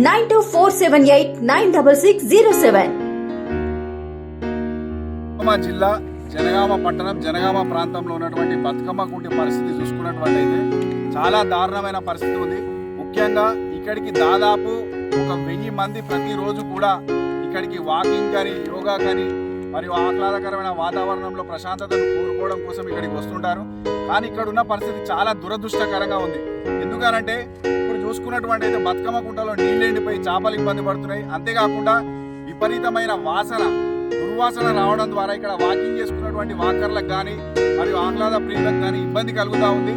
Nine two four seven eight nine double six zero seven. జిల్లా జనగామ పట్టణం జనగామ ప్రాంతంలో ఉన్నటువంటి బతుకమ్మ గుండి పరిస్థితి చూసుకున్నటువంటి చాలా దారుణమైన పరిస్థితి ఉంది. ముఖ్యంగా ఇక్కడికి దాదాపు ఒక వెయ్యి మంది ప్రతిరోజు కూడా ఇక్కడికి వాకింగ్ కానీ యోగా కానీ మరియు ఆహ్లాదకరమైన వాతావరణంలో ప్రశాంతతను కోరుకోవడం కోసం ఇక్కడికి వస్తుంటారు. కానీ ఇక్కడ ఉన్న పరిస్థితి చాలా దురదృష్టకరంగా ఉంది. ఎందుకనంటే చూసుకున్నటువంటి అయితే బతుకమ్మ కుంటలో నీళ్ళు ఎండిపోయి చేపలు ఇబ్బంది పడుతున్నాయి. అంతేకాకుండా విపరీతమైన వాసన దుర్వాసన రావడం ద్వారా ఇక్కడ వాకింగ్ చేసుకున్నటువంటి వాకర్లకు కానీ మరియు ఆహ్లాద ప్రియులకు కానీ ఇబ్బంది కలుగుతూ ఉంది.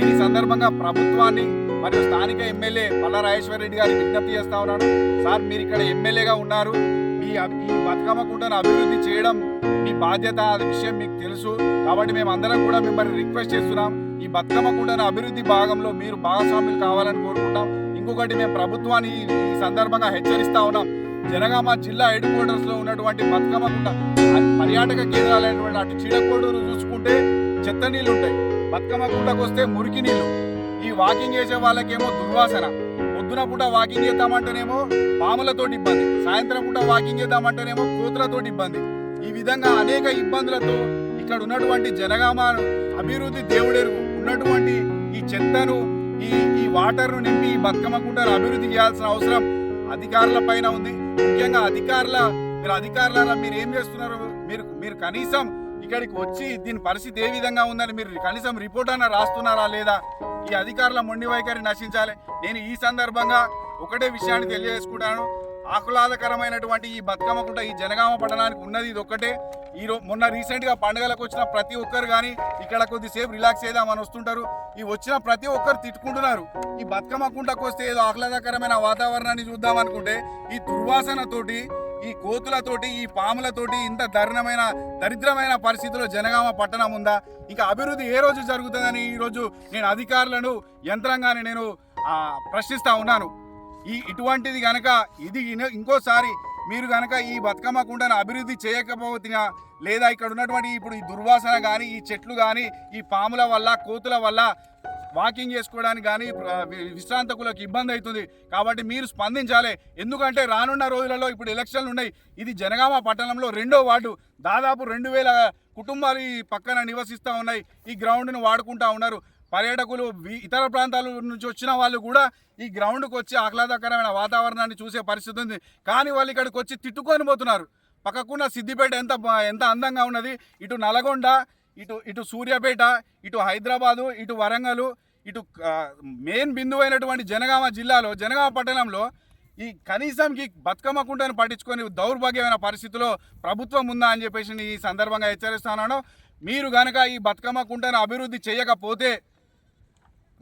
ఈ సందర్భంగా ప్రభుత్వాన్ని మరియు స్థానిక ఎమ్మెల్యే పల్లా రాజేశ్వర రెడ్డి గారికి విజ్ఞప్తి చేస్తా ఉన్నాను. సార్ మీరు ఇక్కడ ఎమ్మెల్యేగా ఉన్నారు. మీ ఈ బతుకమ్మ కుంటను అభివృద్ధి చేయడం మీ బాధ్యత అనే విషయం మీకు తెలుసు. కాబట్టి మేము అందరం కూడా మిమ్మల్ని రిక్వెస్ట్ చేస్తున్నాం. ఈ బతుకమ్మ కూడా అభివృద్ధి భాగంలో మీరు భాగస్వాములు కావాలని కోరుకుంటాం. ఇంకొకటి మేము ప్రభుత్వాన్ని ఈ సందర్భంగా హెచ్చరిస్తా ఉన్నాం. జనగామ జిల్లా హెడ్ క్వార్టర్స్లో ఉన్నటువంటి బతుకమ్మ కుంట పర్యాటక కేంద్రాలైనటువంటి అటు చీడకోడూరు చూసుకుంటే చెత్త నీళ్ళు ఉంటాయి బతుకమ్మ గుండకు వస్తే మురికి నీళ్ళు. ఈ వాకింగ్ చేసే వాళ్ళకేమో దుర్వాసన. పొద్దున పూట వాకింగ్ చేద్దామంటేనేమో పాములతోటి ఇబ్బంది. సాయంత్రం పూట వాకింగ్ చేద్దామంటేనేమో కూతులతోటి ఇబ్బంది. ఈ విధంగా అనేక ఇబ్బందులతో ఇక్కడ ఉన్నటువంటి జనగామ అభివృద్ధి దేవుడెరుగు. ఉన్నటువంటి ఈ చెత్తను ఈ ఈ వాటర్ను నింపి ఈ బతుకమ్మ కుంటను అభివృద్ధి చేయాల్సిన అవసరం అధికారుల పైన ఉంది. ముఖ్యంగా అధికారుల మీరు అధికారులారా మీరు ఏం చేస్తున్నారు? మీరు మీరు కనీసం ఇక్కడికి వచ్చి దీని పరిస్థితి ఏ విధంగా ఉందని మీరు కనీసం రిపోర్ట్ అన్న రాస్తున్నారా లేదా? ఈ అధికారుల మొండి వైఖరి నశించాలి. నేను ఈ సందర్భంగా ఒకటే విషయాన్ని తెలియజేసుకుంటాను. ఆహ్లాదకరమైనటువంటి ఈ బతుకమ్మకుంట ఈ జనగామ పట్టణానికి ఉన్నది ఇది ఒక్కటే ఈ మొన్న రీసెంట్గా పండుగలకు వచ్చిన ప్రతి ఒక్కరు కానీ ఇక్కడ కొద్దిసేపు రిలాక్స్ చేద్దామని వస్తుంటారు. ఈ వచ్చిన ప్రతి ఒక్కరు తిట్టుకుంటున్నారు. ఈ బతుకమ్మ కుంటకు వస్తే ఏదో ఆహ్లాదకరమైన వాతావరణాన్ని చూద్దాం అనుకుంటే ఈ దుర్వాసనతోటి ఈ కోతులతోటి ఈ పాములతోటి ఇంత దారుణమైన దరిద్రమైన పరిస్థితిలో జనగామ పట్టణం ఉందా? ఇంకా అభివృద్ధి ఏ రోజు జరుగుతుందని ఈరోజు నేను అధికారులను యంత్రాంగాన్ని నేను ప్రశ్నిస్తూ ఉన్నాను. ఈ ఇటువంటిది గనక ఇది ఇంకోసారి మీరు గనక ఈ బతుకమ్మ కుండను అభివృద్ధి చేయకపోతున్నా లేదా ఇక్కడ ఉన్నటువంటి ఇప్పుడు ఈ దుర్వాసన కానీ ఈ చెట్లు కానీ ఈ పాముల వల్ల కోతుల వల్ల వాకింగ్ చేసుకోవడానికి కానీ విశ్రాంతకులకు ఇబ్బంది అవుతుంది. కాబట్టి మీరు స్పందించాలి. ఎందుకంటే రానున్న రోజులలో ఇప్పుడు ఎలక్షన్లు ఉన్నాయి. ఇది జనగామ పట్టణంలో రెండో వార్డు. దాదాపు రెండు వేల కుటుంబాలు ఈ పక్కన నివసిస్తూ ఉన్నాయి. ఈ గ్రౌండ్ను వాడుకుంటా ఉన్నారు. పర్యాటకులు ఇతర ప్రాంతాల నుంచి వచ్చిన వాళ్ళు కూడా ఈ గ్రౌండ్కి వచ్చి ఆహ్లాదకరమైన వాతావరణాన్ని చూసే పరిస్థితి ఉంది. కానీ వాళ్ళు ఇక్కడికి వచ్చి తిట్టుకొని పోతున్నారు. పక్కకున్న సిద్దిపేట ఎంత ఎంత అందంగా ఉన్నది. ఇటు నల్గొండ ఇటు ఇటు సూర్యాపేట ఇటు హైదరాబాదు ఇటు వరంగల్ ఇటు మెయిన్ బిందువు అయినటువంటి జనగామ జిల్లాలో జనగామ పట్టణంలో ఈ కనీసం ఈ బతుకమ్మ కుంటను పట్టించుకొని దౌర్భాగ్యమైన పరిస్థితిలో ప్రభుత్వం ఉందా అని చెప్పేసి నేను ఈ సందర్భంగా హెచ్చరిస్తున్నాను మీరు కనుక ఈ బతుకమ్మ కుంటను అభివృద్ధి చేయకపోతే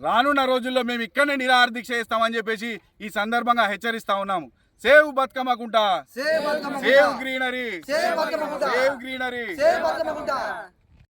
రానున్న రోజుల్లో మేము ఇక్కడనే నిరాహార దీక్ష చేస్తామని చెప్పేసి ఈ సందర్భంగా హెచ్చరిస్తా ఉన్నాము. సేవ్ బతుకమ్మ కుంట సేవ్. గ్రీనరీ. Save greenery.